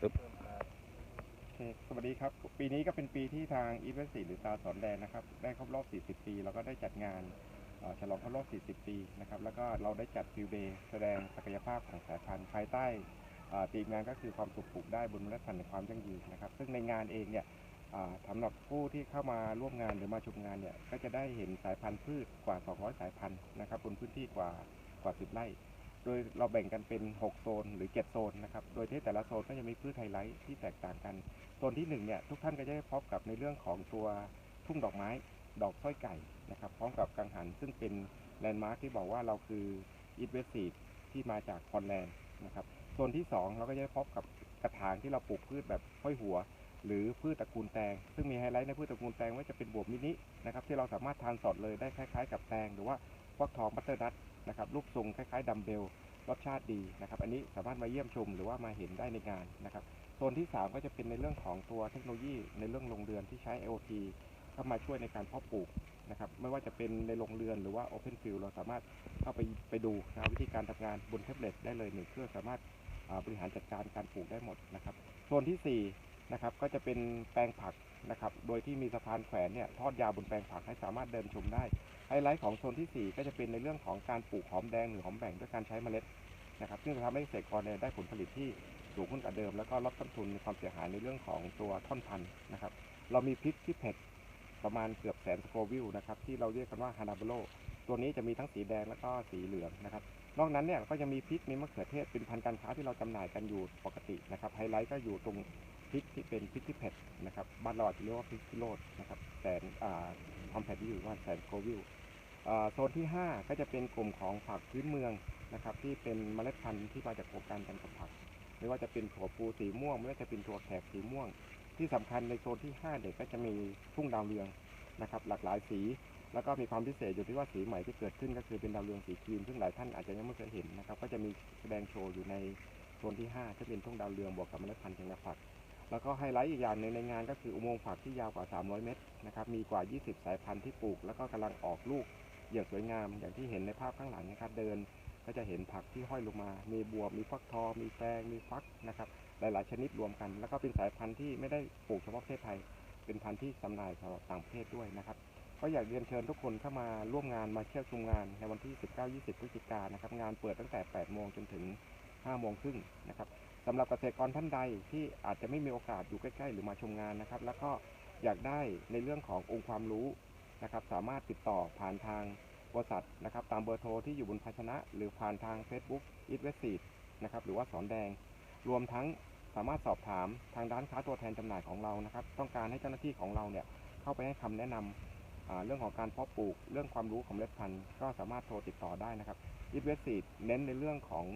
ปึ๊บสวัสดีครับ ปีนี้ก็เป็นปีที่ทางอีเวนต์สีหรือตาสอนแดนนะครับ ได้ครบรอบ 40 ปี แล้วก็ได้จัดงานฉลองครบรอบ 40 ปีนะครับ แล้วก็เราได้จัดฟิวเดย์แสดงศักยภาพของสายพันธุ์ภายใต้เอ่อธีมงานก็คือความสุขปลูกได้บนเมล็ดพันธุ์ในความยั่งยืนนะครับ ซึ่งในงานเองเนี่ยสำหรับผู้ที่เข้ามาร่วมงานหรือมาชมงานเนี่ย ก็จะได้เห็นสายพันธุ์พืชกว่า 200 สายพันธุ์นะครับบนพื้นที่กว่ากว่า 10 ไร่ โดยเราแบ่งกันเป็น 6 โซนหรือ 7 โซนนะครับ โดยที่แต่ละโซนก็จะมีพืชไฮไลท์ที่แตกต่างกัน โซนที่1เนี่ยทุกท่านก็จะได้พบกับในเรื่องของตัวทุ่งดอกไม้ ดอกสร้อยไก่นะครับ พร้อมกับกังหันซึ่งเป็นแลนด์มาร์คที่บอกว่าเราคืออีทเวสซีที่มาจากคอนแลนด์นะครับ โซนที่ 2 เราก็จะได้พบกับกระถางที่เราปลูกพืชแบบห้อยหัว หรือพืชตระกูลแตง ซึ่งมีไฮไลท์ในพืชตระกูลแตงว่าจะเป็นบวบมินินะครับที่เราสามารถทานสดเลยได้คล้ายๆ กับแตงหรือว่าฟักทองบัตเตอร์นัทนะครับรูปทรงคล้ายๆดัมเบลรสชาติดีนะครับอันนี้สามารถมาเยี่ยมชมหรือว่ามาเห็นได้ในงานนะครับโซนที่ 3 ก็จะเป็นในเรื่องของตัวเทคโนโลยีในเรื่องโรงเรือนที่ใช้ IoT เข้ามาช่วยในการเพาะปลูกนะครับไม่ว่าจะเป็นในโรงเรือนหรือว่า Open Field เราสามารถเข้าไปไปดูนะครับวิธีการทำงานบนแท็บเล็ตได้เลยหนึ่งเครื่องสามารถบริหารจัดการการปลูกได้หมดนะครับโซนที่ 4 นะครับ ก็จะเป็นแปลงผักนะครับ โดยที่มีสะพานแขวนเนี่ยทอดยาวบนแปลงผักให้สามารถเดินชมได้ ไฮไลท์ของโซนที่ 4 ก็จะเป็นในเรื่องของการปลูกหอมแดงหรือหอมแบ่งด้วยการใช้เมล็ดนะครับ ซึ่งจะทำให้เกษตรกรได้ผลผลิตที่สูงขึ้นกว่าเดิม แล้วก็ลดต้นทุนความเสียหายในเรื่องของตัวท่อนพันธุ์นะครับ เรามีพริกที่เผ็ดประมาณเกือบแสนสโควิลนะครับที่เราเรียกกันว่าฮานาเบโลตัวนี้จะมีทั้งสีแดงแล้วก็สีเหลืองนะครับ นอกนั้นเนี่ยก็ยังมีพริกมีมะเขือเทศเป็นพันธุ์การค้าที่เราจำหน่ายกันอยู่ปกตินะครับไฮไลท์ก็อยู่ตรง พริกที่เป็นพริกที่เผ็ดนะครับบ้านเราอาจจะเรียกว่าพริกพิโรดนะครับแสนอ่าความเผ็ดที่อยู่ว่าแสนโควิลอ่าโซนที่ 5 ก็จะเป็นกลุ่มของผักพื้นเมืองนะครับที่เป็นเมล็ดพันธุ์ที่มาจากโครงการกันกับผัก ไม่ว่าจะเป็นถั่วปูสีม่วง ไม่ว่าจะเป็นถั่วแขกสีม่วง ที่สำคัญในโซนที่ 5 เด็กก็จะมีทุ่งดาวเรืองนะครับหลากหลายสี แล้วก็มีความพิเศษอยู่ที่ว่าสีใหม่ที่เกิดขึ้นก็คือเป็นดาวเรืองสีครีมซึ่งหลายท่านอาจจะยังไม่เคยเห็นนะครับก็จะมีแสดงโชว์อยู่ในโซนที่5ที่เป็นทุ่งดาวเรืองบวกกับเมล็ดพันธุ์แตงผัก แล้วก็ไฮไลท์อีกอย่างหนึ่งในงานก็คืออุโมงค์ผักที่ยาวกว่า 300 เมตรนะครับ มีกว่า 20 สายพันธุ์ที่ปลูก แล้วก็กำลังออกลูกอย่างสวยงาม อย่างที่เห็นในภาพข้างหลังนะครับ เดินก็จะเห็นผักที่ห้อยลงมา มีบวบ มีฟักทอง มีแตง มีฟักนะครับ หลายๆ ชนิดรวมกัน แล้วก็เป็นสายพันธุ์ที่ไม่ได้ปลูกเฉพาะประเทศไทย เป็นพันธุ์ที่จำหน่ายสำหรับต่างประเทศด้วยนะครับ ก็อยากเรียนเชิญทุกคนเข้ามาร่วมงานมาเที่ยวชมงานในวันที่ 19-20 พฤศจิกายนนะครับ งานเปิดตั้งแต่ 8 โมงจนถึง 5 โมงครึ่งนะครับ สำหรับเกษตรกรท่านใดที่อาจจะไม่มีโอกาสอยู่ใกล้ๆ หรือมาชมงานนะครับ แล้วก็อยากได้ในเรื่องขององค์ความรู้นะครับ สามารถติดต่อผ่านทางบริษัทนะครับ ตามเบอร์โทรที่อยู่บนภาชนะ หรือผ่านทาง Facebook e a t w e s t s e e d นะครับหรือว่าสอนแดง รวมทั้งสามารถสอบถามทางด้านค้าตัวแทนจำหน่ายของเรานะครับ ต้องการให้เจ้าหน้าที่ของเราเนี่ยเข้าไปให้คำแนะนำอ่าเรื่องของการเพาะปลูก เรื่องความรู้ของเล็ดพันธุ์ก็สามารถโทรติดต่อได้นะครับ e a t w e s t s e e d เน้นในเรื่องของ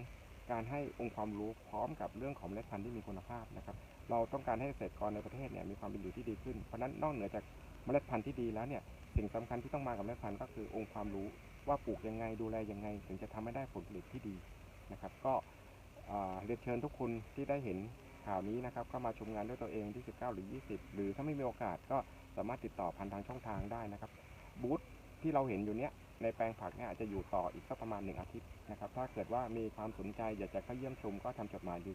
การให้องค์ความรู้พร้อมกับเรื่องของเมล็ดพันธุ์ที่มีคุณภาพนะครับ เราต้องการให้เกษตรกรในประเทศเนี่ยมีความเป็นอยู่ที่ดีขึ้น เพราะฉะนั้นนอกเหนือจากเมล็ดพันธุ์ที่ดีแล้วเนี่ยสิ่งสำคัญที่ต้องมากับเมล็ดพันธุ์ก็คือองค์ความรู้ว่าปลูกยังไงดูแลยังไง ถึงจะทำให้ได้ผลผลิตที่ดีนะครับ ก็เรียนเชิญทุกคนที่ได้เห็นข่าวนี้นะครับก็มาชมงานด้วยตัวเองที่ 19 หรือ 20 หรือถ้าไม่มีโอกาสก็สามารถติดต่อผ่านทางช่องทางได้นะครับบูธ ที่เราเห็นอยู่เนี้ยในแปลงผักเนี่ยอาจจะอยู่ต่ออีกสักประมาณหนึ่งอาทิตย์นะครับ ถ้าเกิดว่ามีความสนใจอยากจะเข้าเยี่ยมชมก็ทำจดหมายดู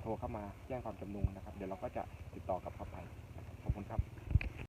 โทรเข้ามาแจ้งความจำนงนะครับ เดี๋ยวเราก็จะติดต่อกลับเขาไปขอบคุณครับ